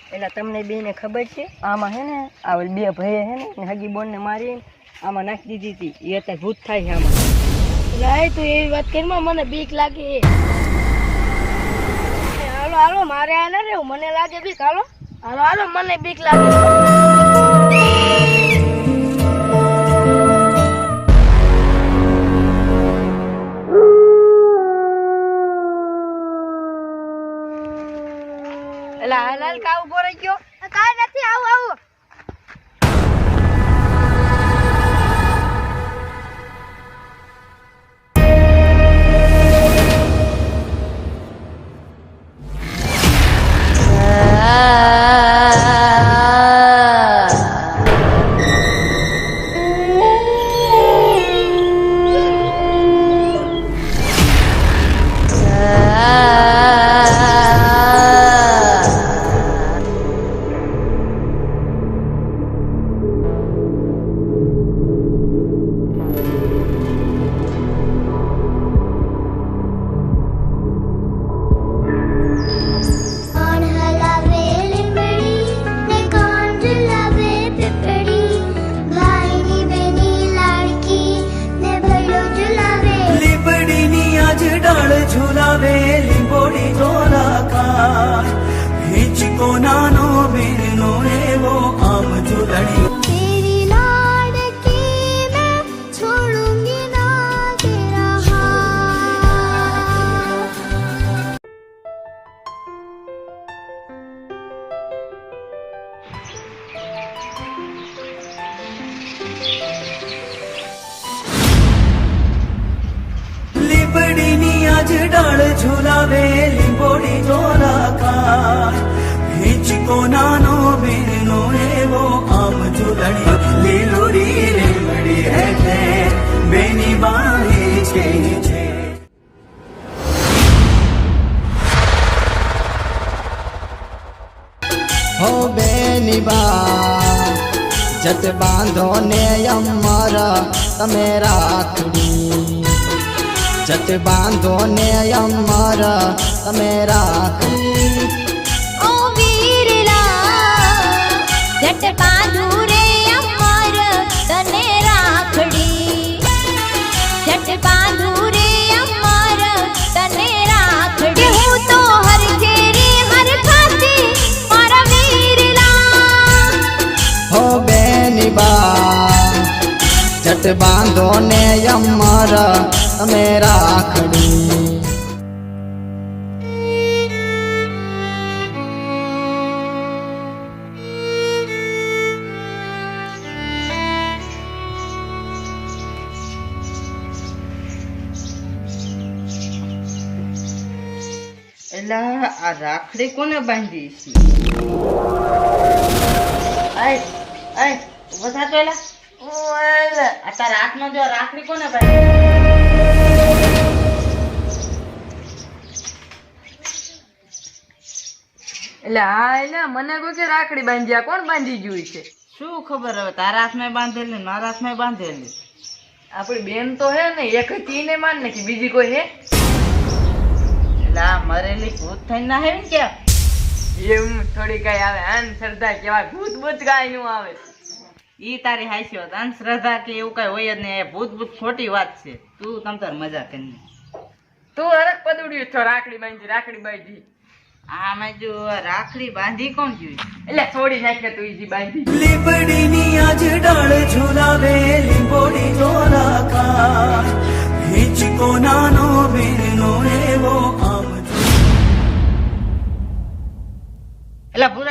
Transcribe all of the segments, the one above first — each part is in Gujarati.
એટલે તમને બેને ખબર છે? આમાં હે ને આ બે ભાઈ હે ને હગી બોન ને મારી આમાં નાખી દીધી હતી. એ અત્યારે ભૂત થાય છે આમાં. રાય તું એવી વાત કરીમાં મને બીક લાગે. હાલો હાલો મારે આ ના રહેવું. મને લાગે બીક. હાલો હાલો હાલો મને બીક લાગે. હાલ હાલ કા ઊભો રહી ગયો. કાંઈ નથી આવું આવું. હિંચકો નાનો બેનો એવો આમ ઝુલણી લીલોડી લીંબડી હેઠે બેની બાહી છે છે હો બેની બા, જત બાંધો ને અમારા તમે રાખડી. જત બાંધો ને અમારા તમે રાખડી. બાંધો ને અમર તમે રાખડી. એટલે આ રાખડી કોને બાંધી છે? આય આય ઊભો થાતો એલા. ઓલે આ તારા હાથમાં જો રાખડી કોને બાંધી? એટલે હા એટલે મને કહ્યું કે રાખડી બાંધી આ કોણ બાંધી ગયું છે? શું ખબર હવે તારા હાથમાં બાંધેલી ને મારા હાથમાં બાંધેલી? આપણી બેન તો હે ને એક હતી ને માન નથી બીજી કોઈ હે? આ મરેલી ભૂત થઈને ના હેવી કે એમ થોડી કઈ આવે આન શ્રદ્ધા કેવા ભૂત ભૂત કાંઈ નું આવે. ઈ તારી હાસી વાત અંધશ્રદ્ધા કે એવું કઈ હોય જ નહીં. એ ભૂત ભૂત ખોટી વાત છે. તું તમ તાર મજા કરી તું હરક પદુડ્યું છો રાખડી બાંધી રાખડી બાંધી. આમાં જો રાખડી બાંધી કોણ જોઈ એટલે છોડી નાખે તું ઈજી બાંધી. લીબડીની આજ ડાળ ઝુલાવે લીંબોડી કા હિચકો નાનો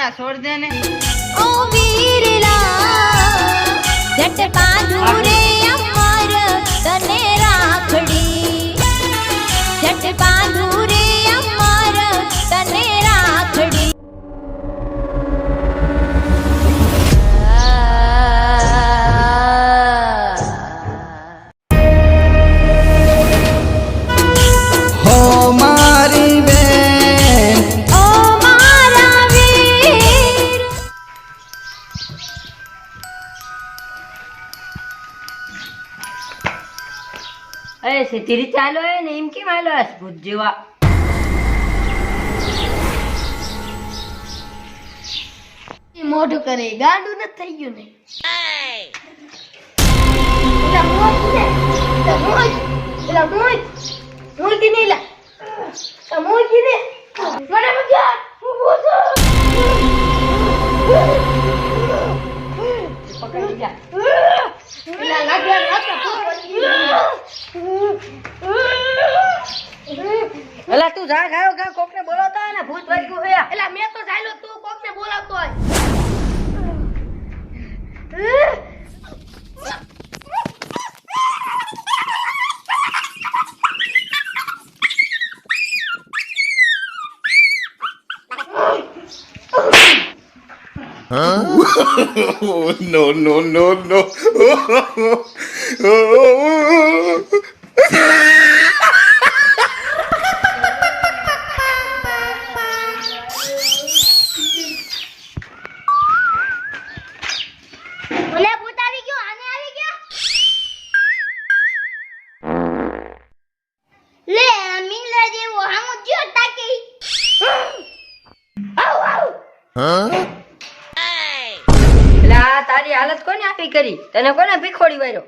પૂરા છોડ દે ને ઓ વીરલા જટ બાંધું રે અમર તને રાખડી. જટ બાંધું અરે સીધી રીતે હાલો હે ને એમ કેમ હાલો હે ભૂત જેવા? મોઢું કરે ગાંડું નથી થઈ ગયું ને. પેલા મોજ ને પેલા મોજ મોજ. નહીં લા no, no, no, no. મને આ હાલત કોને આપી કરી? તને કોને ભીખોડી વાર્યો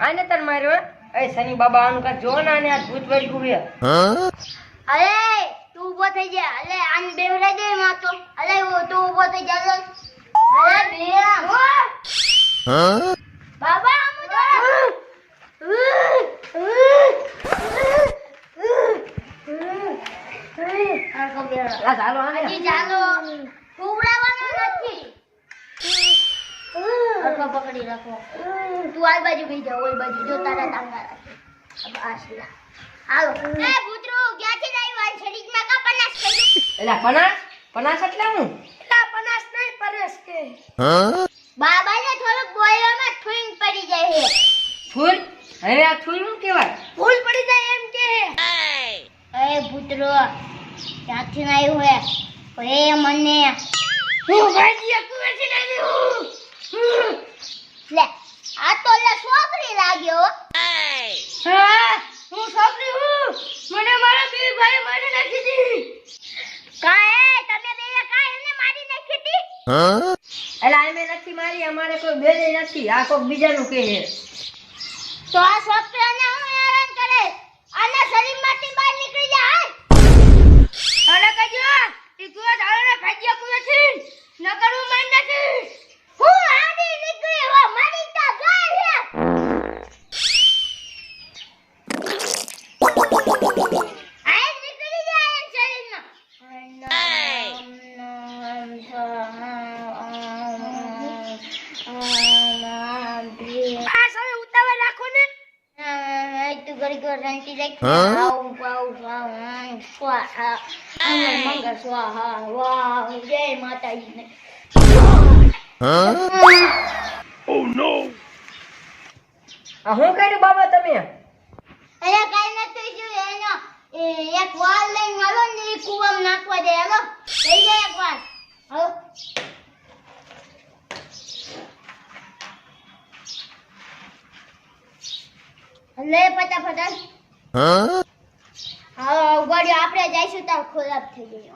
આને તર માર્યો હે? એ શનિ બાબા આનું કા જો ને આને આ ભૂત વળગ્યું હે અરે તું ઊભો થઈ જા. અલે, આને બેવરાઈ દે માં તો. અલે, તું ઊભો થઈ જા, અલે. બે બાબા આમ આ ચાલો આને હજી ચાલો ઉવડાવવાનો નથી હરખો પકડી રાખો તું આ બાજુ ગઈ જા ઓલી બાજુ જો તારા ટાંગા રાખે બસ હાલો. એ ભૂતરો ક્યાંથી લાવ્યો આ શરીરમાં? કા પનાસ કર્યું એલા પનાસ? પનાસ એટલે હું? એલા પનાસ નહીં પરેશ કે. બાબાને થોડુંક બોલવામાં થૂઈન પડી જાય હે. ફૂલ? હવે આ ફૂલ શું કહેવાય? ફૂલ પડી જાય એમ કે એ ભૂતરો ક્યાંથી આવ્યું હે? હે મને. હું ભાજીયા કુવેથી હું લે. આ તો લે છોકરી લાગ્યો. હા? હું છોકરી હું? મને મારા બે ભાઈ મારી નાખી દી કાય તમે બે કાય એમને મારી નાખી દી? એટલે અમે નથી મારી અમારે કોઈ બેને નથી. આ કોક બીજાનું છે. તો આ છોકરાને હું હેરાન કરે? આના શરીરમાંથી બહાર નીકળી જા હાલ અને કજો ઈ કુવે ધારને ભાગ્ય કુવે છે. ન કરવું માન નથી હું આડી નીકળી હો મારી તા ગાય હે આય નીકળી જાય એમ શરીરમાં આ સમય ઉતાવળ રાખો ને તું ઘડી રંટી જાય આવ આવ આવ સ્વાહા મંગળ મંગળ સ્વાહા વાહ જય માતાજી ને આ શું કર્યું બાબા તમે અહીંયા કઈ નથી જોયું એનો એ એક વાલ લઈને હાલો ને એ કુવામાં નાખવા દે હાલો લઈ જાય એક વાલ હાલો લે ફટાફટ હા ઉગાડ્યો. આપણે જઈશું તાર ખોરાક થઈ ગઈ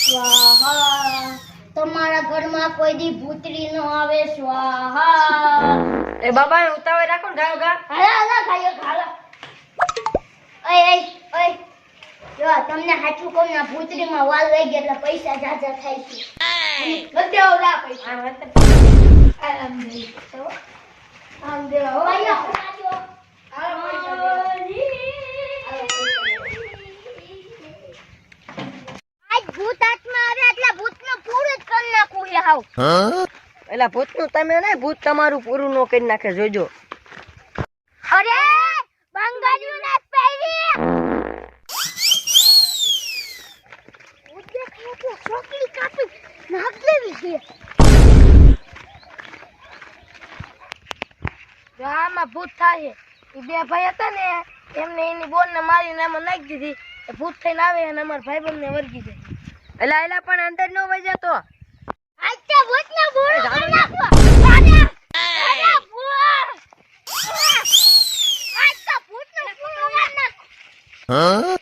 સ્વાહા. તમારા ઘરમાં કોઈ દી ભૂતરી નો આવે સ્વાહા. એ બાબા ઉતાવળ રાખો ને ગાયો ગા. હાલા હાલા ગાયો હાલા. ઓય ઓય ઓય જો તમને હાચું કહું ના ભૂતરીમાં વાલ લઈ ગયા એટલે પૈસા જાજા થાય છે. બધે ઓલા પૈસા. આરામ દે તો આમ દે ઓય ખાજો ભૂત હાથમાં આવે એટલે ભૂતનું પૂરું જ કરી નાખું છે હાવ. એટલે તમે ને ભૂત તમારું પૂરું નો કરી નાખે જોજો અરે બંગાળીઓ ના પહેરી ઉદે ખાતે છોકરી કાપી નાખ લેવી છે આમાં ભૂત થાય એ બે ભાઈ હતા ને એમને એની બોન ને મારીને એમાં નાખી દીધી એ ભૂત થઈને આવે અને અમારા ને વર્ગી જાય એલા એલા પણ અંદર નો વઈ જતો આજથી ભૂતને ભૂરો કરી નાખો. દાદા!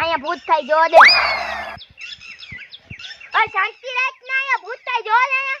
અહીંયા ભૂત થઈ જો દે. શાંતિ રાખ ના અહીંયા ભૂત થાય જો દે ને